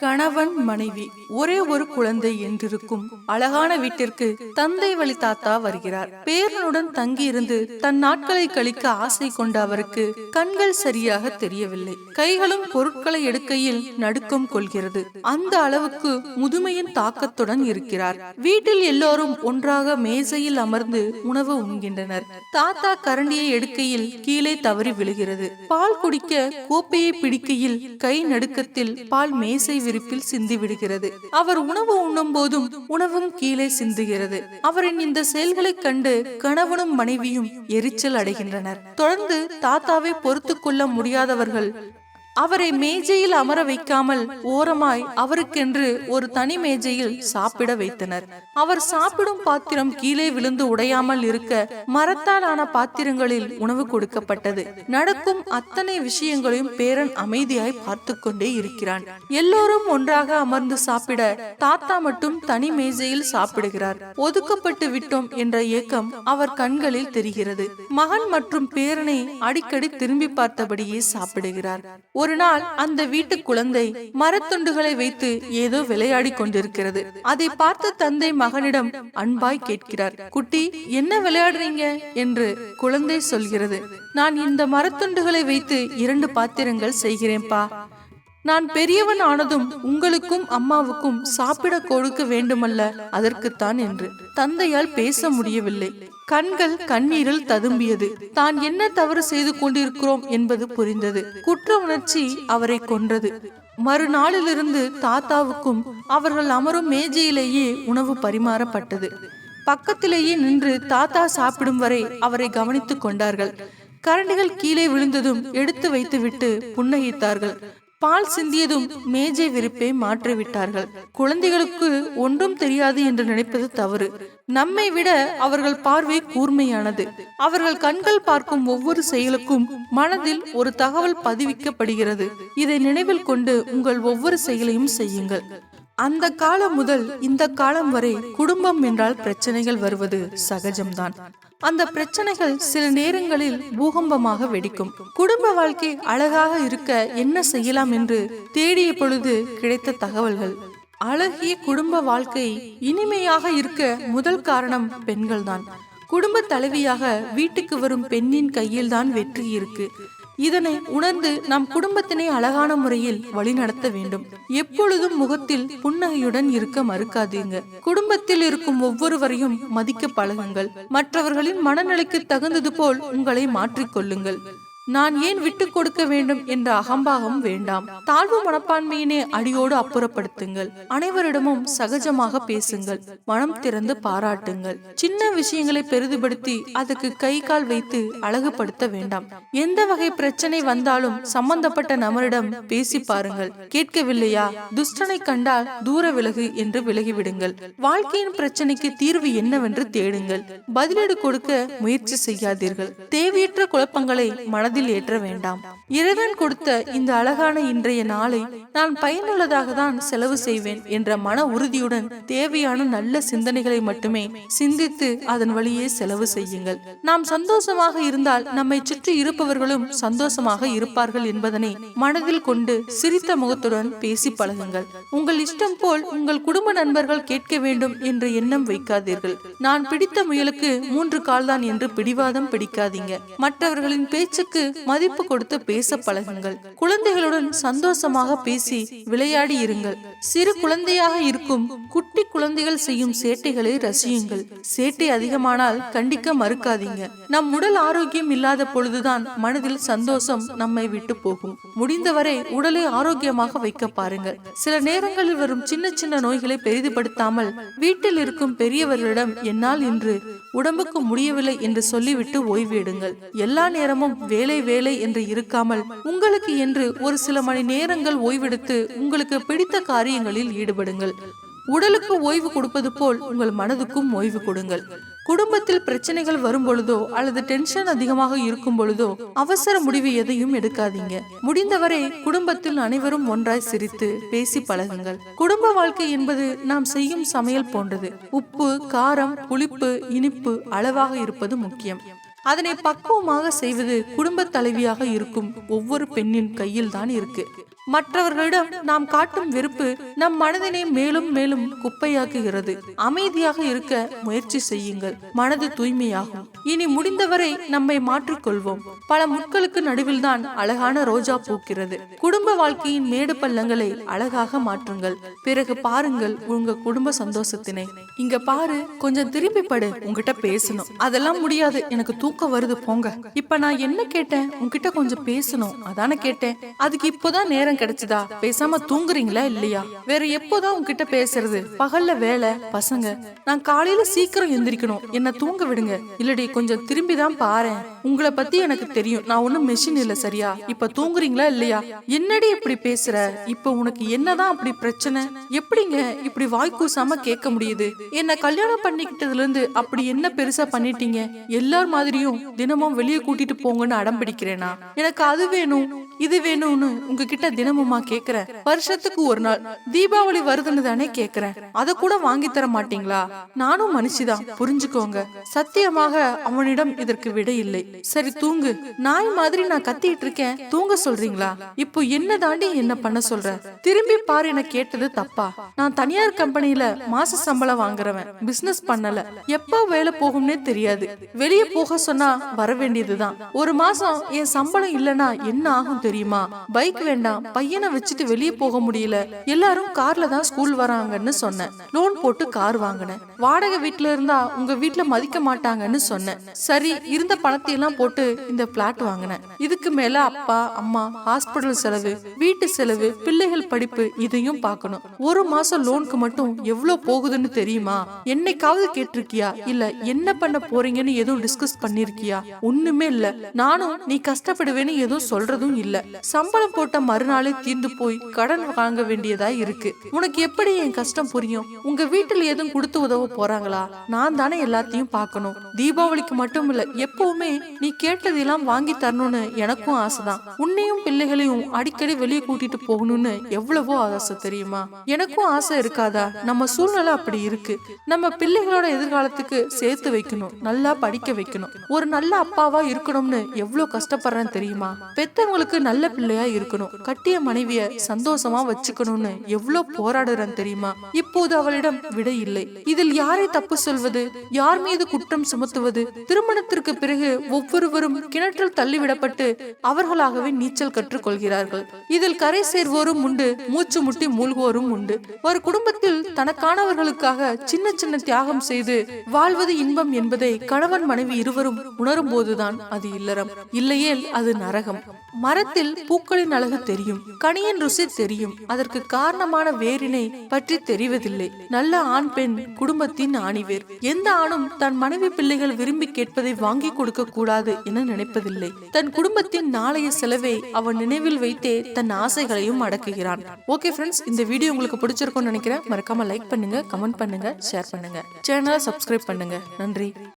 கணவன் மனைவி ஒரே ஒரு குழந்தை என்றிருக்கும் அழகான வீட்டிற்கு தந்தை வழி தாத்தா வருகிறார். பேரனுடன் தங்கியிருந்து தன் நாட்களை கழிக்க ஆசை கொண்ட அவருக்கு கண்கள் சரியாக தெரியவில்லை. கைகளும் பொருட்களை எடுக்கையில் நடுக்கம் கொள்கிறது. அந்த அளவுக்கு முதுமையின் தாக்கத்துடன் இருக்கிறார். வீட்டில் எல்லோரும் ஒன்றாக மேசையில் அமர்ந்து உணவு உண்கின்றனர். தாத்தா கரண்டியை எடுக்கையில் கீழே தவறி விழுகிறது. பால் குடிக்க கோப்பையை பிடிக்கையில் கை நடுக்கத்தில் பால் மேசை விரிப்பில் சிந்தி விடுகிறது. அவர் உணவு உண்ணும் போதும் உணவும் கீழே சிந்துகிறது. அவரின் இந்த செயல்களை கண்டு கணவனும் மனைவியும் எரிச்சல் அடைகின்றனர். தொடர்ந்து தாத்தாவை பொறுத்து கொள்ள முடியாதவர்கள் அவரை மேஜையில் அமர வைக்காமல் ஓரமாய் அவருக்கென்று ஒரு தனி மேஜையில் சாப்பிட வைத்தனர். அவர் சாப்பிடும் பாத்திரம் கீழே விழுந்து உடையாமல் இருக்க மரத்தால் ஆன பாத்திரங்களில் உணவு கொடுக்கப்பட்டது. நடக்கும் அத்தனை விஷயங்களையும் பேரன் அமைதியாய் பார்த்து கொண்டே இருக்கிறான். எல்லோரும் ஒன்றாக அமர்ந்து சாப்பிட தாத்தா மட்டும் தனி மேஜையில் சாப்பிடுகிறார். ஒதுக்கப்பட்டு விட்டோம் என்ற ஏக்கம் அவர் கண்களில் தெரிகிறது. மகன் மற்றும் பேரனை அடிக்கடி திரும்பி பார்த்தபடியே சாப்பிடுகிறார். ஒரு நாள் அந்த வீட்டு குழந்தை மரத்துண்டுகளை வைத்து ஏதோ விளையாடி கொண்டிருக்கிறது. அதை பார்த்த தந்தை மகனிடம் அன்பாய் கேட்கிறார் குட்டி என்ன விளையாடுறீங்க? என்று குழந்தை சொல்கிறது நான் இந்த மரத்துண்டுகளை வைத்து இரண்டு பாத்திரங்கள் செய்கிறேன்பா நான் பெரியவன் ஆனதும் உங்களுக்கும் அம்மாவுக்கும் சாப்பிட கொடுக்க வேண்டுமல்ல அதற்குத்தான் என்று தந்தையால் பேச முடியவில்லை. கண்கள் கண்ணீரில் ததும்பியது. தான் என்ன தவறு செய்து கொண்டிருக்கிறோம்? என்பது புரிந்தது. குற்ற உணர்ச்சி அவரை கொன்றது. மறுநாளிலிருந்து தாத்தாவுக்கும் அவர்கள் அமரும் மேஜையிலேயே உணவு பரிமாறப்பட்டது. பக்கத்திலேயே நின்று தாத்தா சாப்பிடும் வரை அவரை கவனித்துக் கொண்டார்கள். கரண்டிகள் கீழே விழுந்ததும் எடுத்து வைத்துவிட்டு புன்னகித்தார்கள். பால் சிந்தியதும் மேஜை விரிப்பை மாற்றிவிட்டார்கள். குழந்தைகளுக்கு ஒன்றும் தெரியாது என்று நினைப்பது தவறு. நம்மை விட அவர்கள் பார்வை கூர்மையானது. அவர்கள் கண்கள் பார்க்கும் ஒவ்வொரு செயலுக்கும் மனதில் ஒரு தகவல் பதிவிக்கப்படுகிறது. இதை நினைவில் கொண்டு உங்கள் ஒவ்வொரு செயலையும் செய்யுங்கள். அந்த காலம் முதல் இந்த காலம் வரை குடும்பம் என்றால் பிரச்சனைகள் வருவது சகஜம்தான். அந்த பிரச்சனைகள் சில நேரங்களில் பூகம்பமாக வெடிக்கும். குடும்ப வாழ்க்கை அழகாக இருக்க என்ன செய்யலாம் என்று தேடிய பொழுது கிடைத்த தகவல்கள். அழகிய குடும்ப வாழ்க்கை இனிமையாக இருக்க முதல் காரணம் பெண்கள்தான். குடும்ப தலைவியாக வீட்டுக்கு வரும் பெண்ணின் கையில்தான் வெற்றி இருக்கு. இதனை உணர்ந்து நம் குடும்பத்தினை அழகான முறையில் வழிநடத்த வேண்டும். எப்பொழுதும் முகத்தில் புன்னகையுடன் இருக்க மறுக்காதீங்க. குடும்பத்தில் இருக்கும் ஒவ்வொருவரையும் மதிக்க பழகுங்கள். மற்றவர்களின் மனநிலைக்கு தகுந்தது போல் உங்களை மாற்றிக்கொள்ளுங்கள். நான் ஏன் விட்டு கொடுக்க வேண்டும் என்ற அகம்பாகம் வேண்டாம். தாழ்வு மனப்பான்மையினை அடியோடு அப்புறப்படுத்துங்கள். அனைவரிடமும் சகஜமாக பேசுங்கள். மனம் திறந்து பாராட்டுங்கள். சின்ன விஷயங்களை பெரிதுபடுத்தி அதுக்கு கை கால் வைத்து அழகுபடுத்த வேண்டாம். எந்த வகை பிரச்சனை வந்தாலும் சம்பந்தப்பட்ட நபரிடம் பேசி பாருங்கள். கேட்கவில்லையா? துஷ்டனை கண்டால் தூர விலகு என்று விலகிவிடுங்கள். வாழ்க்கையின் பிரச்சனைக்கு தீர்வு என்னவென்று தேடுங்கள். பதிலீடு கொடுக்க முயற்சி செய்யாதீர்கள். தேவையற்ற குழப்பங்களை மனதில் மனதில் ஏற்ற வேண்டாம். இறைவன் கொடுத்த இந்த அழகான இன்றைய நாளை நான் பயனுள்ளதாக தான் செலவு செய்வேன் என்ற மன உறுதியுடன் தேவையான நல்ல சிந்தனைகளை மட்டுமே சிந்தித்து அதன் வழியே செலவு செய்யுங்கள். நாம் சந்தோஷமாக இருந்தால் நம்மை சுற்றி இருப்பவர்களும் சந்தோஷமாக இருப்பார்கள் என்பதனை மனதில் கொண்டு சிரித்த முகத்துடன் பேசி பழகுங்கள். உங்கள் இஷ்டம் போல் உங்கள் குடும்ப நண்பர்கள் கேட்க வேண்டும் என்ற எண்ணம் வைக்காதீர்கள். நான் பிடித்த முயலுக்கு மூன்று கால்தான் என்று பிடிவாதம் பிடிக்காதீங்க. மற்றவர்களின் பேச்சுக்கு மதிப்பு கொடுத்து பேச பழகுங்கள். குழந்தைகளுடன் சந்தோஷமாக பேசி விளையாடி இருங்கள். சிறு குழந்தையாக இருக்கும் குட்டி குழந்தைகள் செய்யும் சேட்டைகளை ரசியுங்கள். சேட்டை அதிகமானால் கண்டிக்க மறுக்காதீங்க. நம் உடல் ஆரோக்கியம் இல்லாத பொழுதுதான் மனதில் சந்தோஷம் நம்மை விட்டு போகும். முடிந்தவரை உடலை ஆரோக்கியமாக வைக்க பாருங்கள். சில நேரங்களில் வரும் சின்ன சின்ன நோய்களை பெரிதுபடுத்தாமல் வீட்டில் இருக்கும் பெரியவர்களிடம் என்னால் இன்று உடம்புக்கு முடியவில்லை என்று சொல்லிவிட்டு ஓய்வெடுங்கள். எல்லா நேரமும் வேலை வேலை என்று இருக்காமல் உங்களுக்கு என்று ஒரு சில மணி நேரங்கள் ஓய்வெடுத்து உங்களுக்கு பிடித்த காரியங்களில் ஈடுபடுங்கள். உடலுக்கு ஓய்வு கொடுப்பது போல் உங்கள் மனதுக்கும் ஓய்வு கொடுங்கள். குடும்பத்தில் பிரச்சனைகள் வரும் பொழுதோ அல்லது டென்ஷன் அதிகமாக இருக்கும் பொழுதோ அவசர முடிவு எதையும் எடுக்காதீங்க. முடிந்தவரை குடும்பத்தில் அனைவரும் ஒன்றாய் சிரித்து பேசி பழகுங்கள். குடும்ப வாழ்க்கை என்பது நாம் செய்யும் சமையல் போன்றது. உப்பு காரம் புளிப்பு இனிப்பு அளவாக இருப்பது முக்கியம். அதனை பக்குவமாக செய்வது குடும்ப தலைவியாக இருக்கும் ஒவ்வொரு பெண்ணின் கையில் தான் இருக்கு. மற்றவர்களிடம் நாம் காட்டும் வெறுப்பு நம் மனதினை மேலும் மேலும் குப்பையாக்குகிறது. அமைதியாக இருக்க முயற்சி செய்யுங்கள். மனது தூய்மையாகும். இனி முடிந்தவரை நம்மை மாற்றிக்கொள்வோம். பல முட்களுக்கு நடுவில்தான் அழகான ரோஜா பூக்கிறது. குடும்ப வாழ்க்கையின் மேடு பள்ளங்களை அழகாக மாற்றுங்கள். பிறகு பாருங்கள் உங்க குடும்ப சந்தோஷத்தினை. இங்க பாரு கொஞ்சம் திரும்பி படு உங்ககிட்ட பேசணும். அதெல்லாம் முடியாது. எனக்கு தூக்கம் வருது போங்க. இப்ப நான் என்ன கேட்டேன்? உன்கிட்ட கொஞ்சம் பேசணும். அதானே கேட்டேன். அதுக்கு இப்போதான் நேரம் கிடைச்சதா? பேசாம தூங்குறீங்களா இல்லையா? வேற எப்போதான் உங்ககிட்ட பேசுறது? பகல்ல வேலை பசங்க. நான் காலையில சீக்கிரம் எந்திரிக்கணும். என்ன தூங்க விடுங்க. இல்லடி கொஞ்சம் திரும்பி தான் பாரேன் உங்களை பத்தி எனக்கு தெரியும். நான் ஒண்ணும் மெஷின் இல்ல சரியா? இப்ப தூங்குறீங்களா இல்லையா? என்னடி இப்படி பேசுற? இப்ப உனக்கு என்னதான் அப்படி பிரச்சனை? எப்படிங்க இப்படி வாய் கூசாம கேட்க முடியுது? என்ன கல்யாணம் பண்ணிக்கிட்டதுல இருந்து அப்படி என்ன பெருசா பண்ணிட்டீங்க? எல்லார் மாதிரியும் தினமும் வெளியே கூட்டிட்டு போங்கன்னு அடம் பிடிக்கிறேனா? எனக்கு அது வேணும் இது வேணும்னு உங்ககிட்ட தினமுமா கேக்குற? வருஷத்துக்கு ஒரு நாள். தீபாவளி வருதுன்னு தானே கேக்குறேன் அத கூட வாங்கி தர மாட்டீங்களா? நானும் மனுஷிதான். புரிஞ்சுக்கோங்க. சத்தியமாக அவனிடம் இதற்கு விடை இல்லை. சரி தூங்கு. நாய் மாதிரி நான் கத்திட்டு இருக்கேன். தூங்க சொல்றீங்களா? இப்போ என்ன தாண்டி என்ன பண்ண சொல்ற? திரும்பி பாரு என கேட்டது தப்பா? நான் தனியார் கம்பெனில மாச சம்பளம் வாங்குறவன். பிசினஸ் பண்ணல. எப்ப வேலை போகும்னே தெரியாது. வெளியே போக சொன்னா வர வேண்டியதுதான். ஒரு மாசம் என் சம்பளம் இல்லனா என்ன ஆகும் தெரியுமா? பைக் வேண்டாம். பையனை வச்சுட்டு வெளியே போக முடியல. எல்லாரும் கார்ல தான் ஸ்கூல் வராங்கன்னு சொன்னேன். லோன் போட்டு கார் வாங்கினேன். வாடகை வீட்டுல இருந்தா உங்க வீட்டுல மதிக்க மாட்டாங்கன்னு சொன்னேன். சரி இருந்த பணத்தை எல்லாம் போட்டு இந்த பிளாட் வாங்கினேன். இதுக்கு மேல அப்பா அம்மா ஹாஸ்பிட்டல் செலவு வீட்டு செலவு பிள்ளைகள் படிப்பு இதையும் பார்க்கணும். ஒரு மாசம் லோனுக்கு மட்டும் எவ்வளவு போகுதுன்னு தெரியுமா? என்னைக்காவது கேட்டிருக்கியா? இல்ல என்ன பண்ண போறீங்கன்னு எதுவும் டிஸ்கஸ் பண்ணிருக்கியா? ஒண்ணுமே இல்ல. நானும் நீ கஷ்டப்படுவேன்னு எதுவும் சொல்றதும் இல்ல. சம்பளம் போட்ட மறுநாள் தீர்ந்து போய் கடன் வாங்க வேண்டியதா இருக்கு. உனக்கு எப்படி என் கஷ்டம் புரியும்? உங்க வீட்டுல எதுவும் கொடுத்து உதவ போறாங்களா? நான் தானே எல்லாத்தையும் பார்க்கணும். தீபாவளிக்கு மட்டும் இல்ல எப்பவுமே நீ கேட்டதெல்லாம் வாங்கி தரணும்னு எனக்கும் ஆசைதான். உன்னையும் பிள்ளைகளையும் அடிக்கடி வெளியே கூட்டிட்டு போகணும்னு எவ்வளவோ ஆசை தெரியுமா? எனக்கும் ஆசை இருக்காதா? நம்ம சூழ்நிலை அப்படி இருக்கு. நம்ம பிள்ளைகளோட எதிர்காலத்துக்கு சேர்த்து வைக்கணும். நல்லா படிக்க வைக்கணும். ஒரு நல்ல அப்பாவா இருக்கணும்னு எவ்வளவு கஷ்டப்படுறேன் தெரியுமா? பெத்தவங்களுக்கு நல்ல பிள்ளையா இருக்கணும். கட்டி கட்டிய மனைவிய சந்தோஷமா வச்சுக்கணும்னு எவ்வளவு போராடுறான் தெரியுமா? இப்போது அவளிடம் விடை இல்லை. இதில் யாரை தப்பு சொல்வது? யார் மீது குற்றம் சுமத்துவது? திருமணத்திற்கு பிறகு ஒவ்வொருவரும் கிணற்றில் தள்ளிவிடப்பட்டு அவர்களாகவே நீச்சல் கற்றுக்கொள்கிறார்கள். இதில் கரை சேர்வோரும் உண்டு மூச்சு முட்டி மூழ்குவோரும் உண்டு. ஒரு குடும்பத்தில் தனக்கானவர்களுக்காக சின்ன சின்ன தியாகம் செய்து வாழ்வது இன்பம் என்பதை கணவன் மனைவி இருவரும் உணரும் போதுதான் அது இல்லறம். இல்லையேல் அது நரகம். மரத்தில் பூக்களின் அழகு தெரியும். கனியின் ருசி தெரியும். அதற்கு காரணமான வேரினை பற்றி தெரிவதில்லை. நல்ல ஆண் பெண் குடும்பத்தின் ஆணிவேர். எந்த ஆணும் தன் மனைவி பிள்ளைகள் விரும்பி கேட்பதை வாங்கி கொடுக்க கூடாது என நினைப்பதில்லை. தன் குடும்பத்தின் நாளைய செலவை அவன் நினைவில் வைத்தே தன் ஆசைகளையும் அடக்குகிறான். ஓகே ஃப்ரெண்ட்ஸ் இந்த வீடியோ உங்களுக்கு பிடிச்சிருக்கும்னு நினைக்கிறேன். மறக்காம லைக் பண்ணுங்க கமெண்ட் பண்ணுங்க ஷேர் பண்ணுங்க. சேனலை சப்ஸ்கிரைப் பண்ணுங்க. நன்றி.